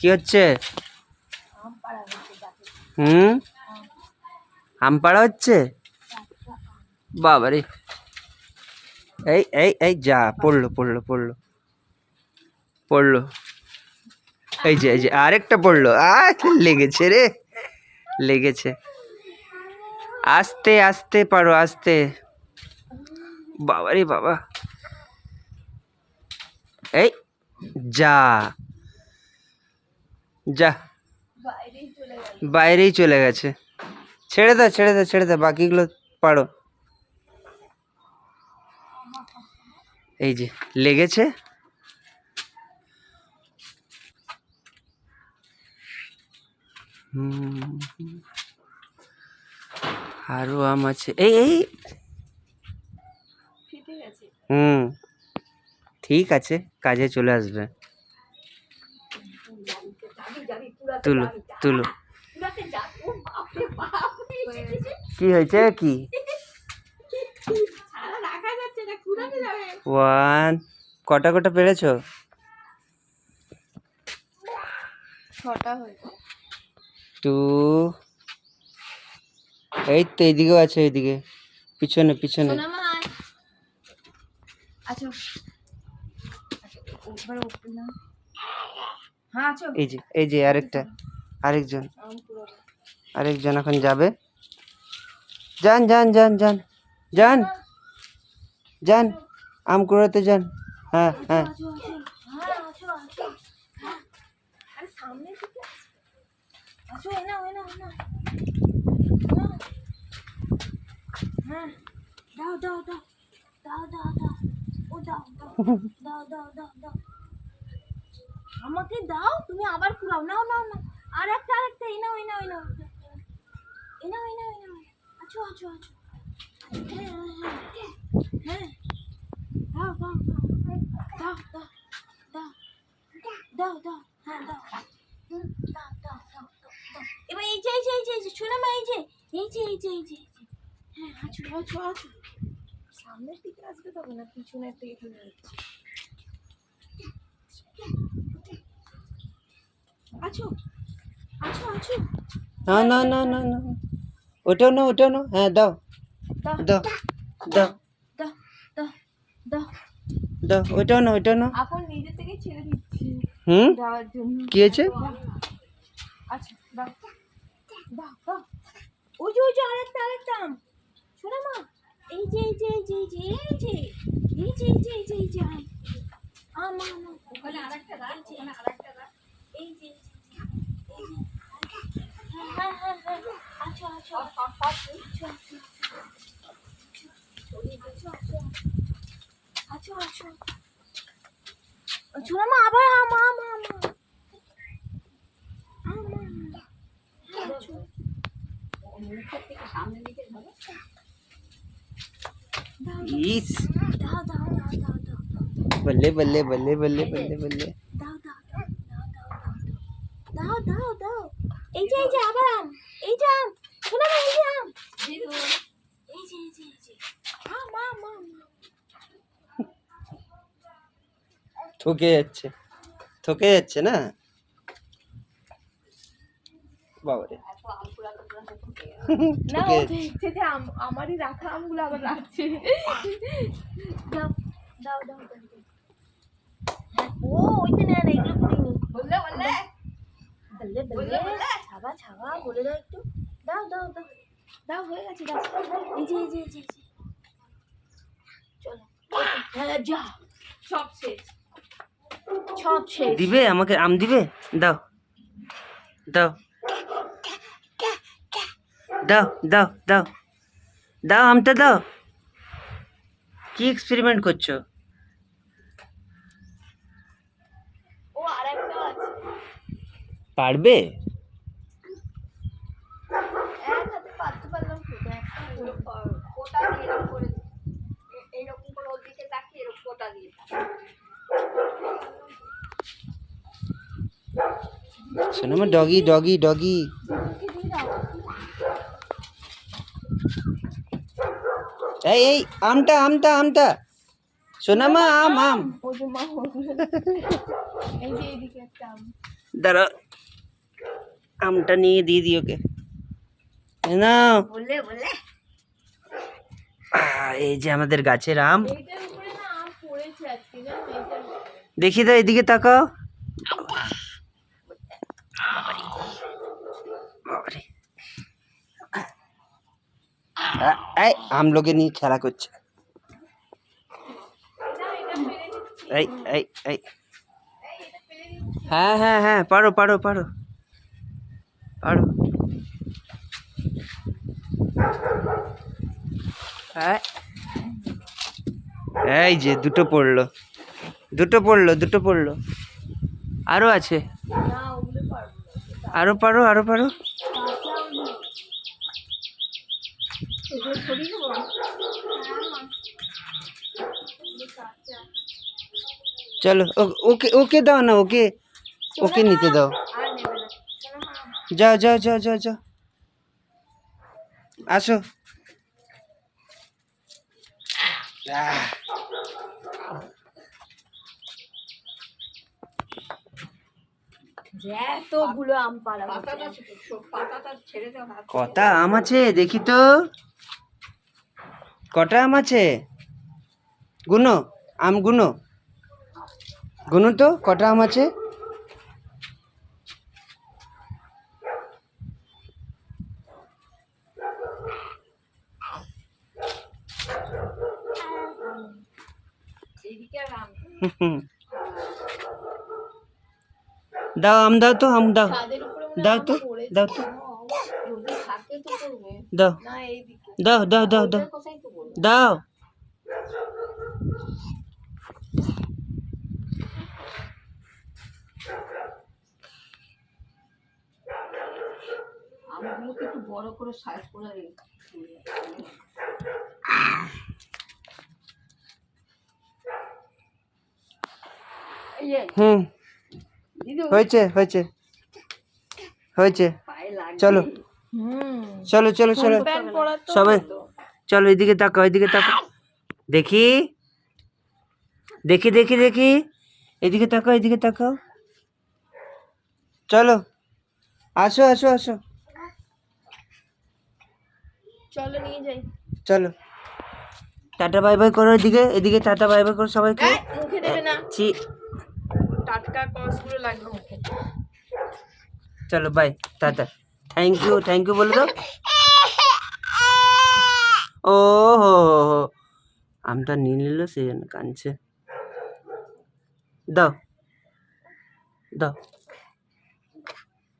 কি হচ্ছে? হুম? আম পাড়া হচ্ছে? বাবারে। এই এই এই, যা, পড়ল পড়ল পড়ল। পড়ল। এই যে এই যে, আরেকটা পড়ল। আ লেগেছে রে। লেগেছে। আস্তে আস্তে পারো, আস্তে। বাবারে, বাবা। এই, যা। যা। বাইরেই চলে গেছে। ছেড়ে দাও ছেড়ে দাও ছেড়ে দাও বাকিগুলো পারো। এই যে লেগেছে। হুম। আরও আম আছে। এই এই। হুম। ঠিক আছে কাজে চলে আসবে। তুলো তুলো। কি হয়েছে কি? ওয়ান কটা কটা পেরেছ? টু এই তো এইদিকেও আছে এইদিকে। পিছনে পিছনে। সোনা মা আয়। আছো একবার উপরে নাও। হ্যাঁ আছো এই যে এই যে আরেকটা আরেকজন। আরেকজন এখন যাবে। যান যান যান যান যান যান আম কুড়াতে যান। হ্যাঁ হ্যাঁ। হ্যাঁ। হ্যাঁ দাও দাও দাও। দাও দাও দাও। ও দাও দাও দাও দাও দাও। আমাকে দাও, তুমি আবার পুরাও নাও নাও না আর একটা আর একটা, এই নাও এই নাও এই নাও। এই নাও এই নাও এই নাও। আছো আছো আছো। হ্যাঁ হ্যাঁ। দাও দাও দাও দাও দাও হ্যাঁ দাও। দাও দাও দাও। এবার এই যে এই যে এই যে এই যে এই যে এই যে এই যে এই যে হ্যাঁ আছো আছো সামনের দিকে আসবে তবে না পিছনের দিকে চলে যাচ্ছে। আছো আছো আছো না না না না না ওটাও না ওটাও না হ্যাঁ দাও দাও দাও দাও দাও দাও ওটাও না ওটাও না এখন নিজে থেকে ছেড়ে দিচ্ছি হুম দেওয়ার জন্য কি হয়েছে আচ্ছা দাও দাও দাও ওই যে ওই যে আরেকটা আরেকটা আম শোনো মা এই যে এই যে এই যে এই যে এই যে এই যে এই যে এই যে এই যে আম আম আম আম। ওখানে আরেকটা দাও ওখানে আরেকটা দাও এই যে Açın ama abi ama ama ama. Yes. बल्ले बल्ले बल्ले बल्ले बल्ले बल्ले ঠকে যাচ্ছে। ঠকে যাচ্ছে না? বাবারে। না ঠকে ও যাচ্ছে। দেখছে যে আমারই রাখা আমগুলো আবার রাখছে দাও দাও দাও দাও। ও ওইটা নেয় না এগুলো করিনি বললে বললে। বললে বললে। ছাবা ছাবা বলে দাও একটু। দাও দাও দাও। দাও হয়ে গেছে দাও। এই যে এই যে এই যে এই যে। চলো। হ্যাঁ যা। সব শেষ। সব শেষ। দিবে? আমাকে আম দিবে? দাও। দাও। দাও দাও দাও। দাও আমটা দাও। কি এক্সপেরিমেন্ট করছ? ও আর একটা আছে। পারবে? শোনো আমার ডগি ডগি ডগি। এই এই আমটা আমটা আমটা। সোনামা আম আম। দাঁড়া আমটা নিয়ে দিয়ে দিই ওকে। না এই যে আমাদের গাছের আম। দেখি তো এদিকে তাকাও। এই আমলোকে নিয়ে খেলা করছে। এই এই এই। হ্যাঁ হ্যাঁ হ্যাঁ পারো পারো পারো। পারো। এই যে, দুটো পড়ল। দুটো পড়ল দুটো পড়ল। আরও আছে। আরও পারো আরও পারো কাঁচা আম এগুলো ছড়িয়ে দেবো হ্যাঁ চলো ও- ওকে ওকে দাও না ওকে ওকে নিতে দাও। যাও যাও যাও যাও যাও। আসো। কটা আম আছে দেখি তো। কটা আম আছে? গুনো, আম গুনো। গুনো তো, কটা আম আছে। দাও আম, দাও তো, আম দাও। দাও তো দাও তো। দাও দাও দাও দাও। দাও। আমগুলোকে একটু বড় করে সাইজ করে হুম। হয়েছে হয়েছে। হয়েছে। চলো। হুম। চলো চলো চলো। সবাই চলো এদিকে তাকাও এদিকে তাকাও। দেখি। দেখি দেখি দেখি। এদিকে তাকাও এদিকে তাকাও। চলো। আসো আসো আসো। চলো নিয়ে যাই। চলো। টাটা বাই বাই করো এদিকে। এদিকে টাটা বাই বাই করো সবাইকে। মুখে দেবে না। ছি। টাটকা কসগুলো লাগবে মুখে। চলো bye tata. Thank you thank you বলে দাও। ও হো হো। আমটা নিয়ে নিল সেই জন্য কাঁদছে। দাও। দাও।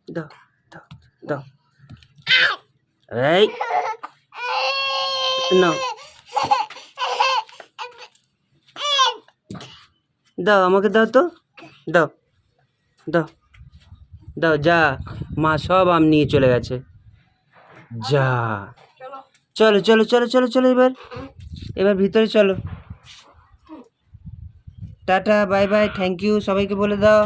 দাও দাও দাও। এই। নাও। দাও, আমাকে দাও তো। দাও। দাও। দাও, যা। মা সব আম নিয়ে চলে গেছে। যা। চলো চলো চলো চলো চলো এবার। এবার ভিতরে চলো। Tata, bye bye thank you সবাইকে বলে দাও।